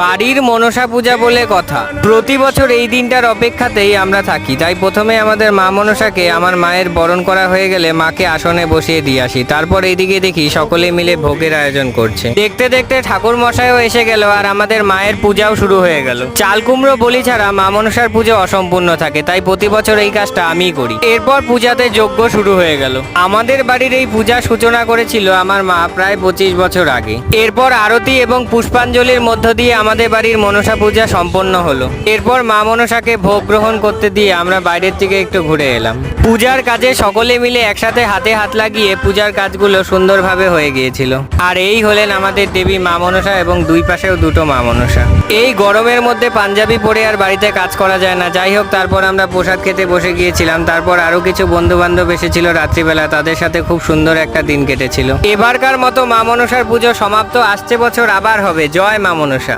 বাড়ির মনসা পূজা বলে কথা। প্রতি বছর এই দিনটার অপেক্ষাতেই আমরা থাকি। তাই প্রথমে আমাদের মা মনসাকে আমার মায়ের বরণ করা হয়ে গেলে মাকে আসনে বসিয়ে দিয়ে আসি। তারপর এইদিকে দেখি সকলে মিলে ভোগের আয়োজন করছে। দেখতে দেখতে ঠাকুর মশাইও এসে গেল আর আমাদের মায়ের পূজাও শুরু হয়ে গেল। চাল কুমড়ো বলি ছাড়া মা মনসার পুজো অসম্পূর্ণ থাকে। তাই প্রতি বছর এই কাজটা আমিই করি। এরপর পূজাতে যজ্ঞ শুরু হয়ে গেল। আমাদের বাড়ির এই পূজা সূচনা করেছিল আমার মা প্রায় পঁচিশ বছর আগে। এরপর আরতি এবং পুষ্পাঞ্জলির মধ্য দিয়ে আমাদের বাড়ির মনসা পূজা সম্পন্ন হলো। এরপর মা মনসাকে ভোগ গ্রহণ করতে দিয়ে আমরা বাইরের থেকে একটু ঘুরে এলাম। পূজার কাজে সকলে মিলে একসাথে হাতে হাত লাগিয়ে পূজার কাজগুলো সুন্দরভাবে হয়ে গিয়েছিল। আর এই হলেন আমাদের দেবী মা মনসা এবং দুই পাশেও দুটো মা মনসা। এই গরমের মধ্যে পাঞ্জাবি পরে আর বাড়িতে কাজ করা যায় না। যাই হোক, তারপর আমরা প্রসাদ খেতে বসে গিয়েছিলাম। তারপর আরও কিছু বন্ধু বান্ধব এসেছিল রাত্রিবেলা। তাদের সাথে খুব সুন্দর একটা দিন কেটেছিল। এবারকার মতো মা মনসার পুজো সমাপ্ত। আসছে বছর আবার হবে। জয় মা মনসা।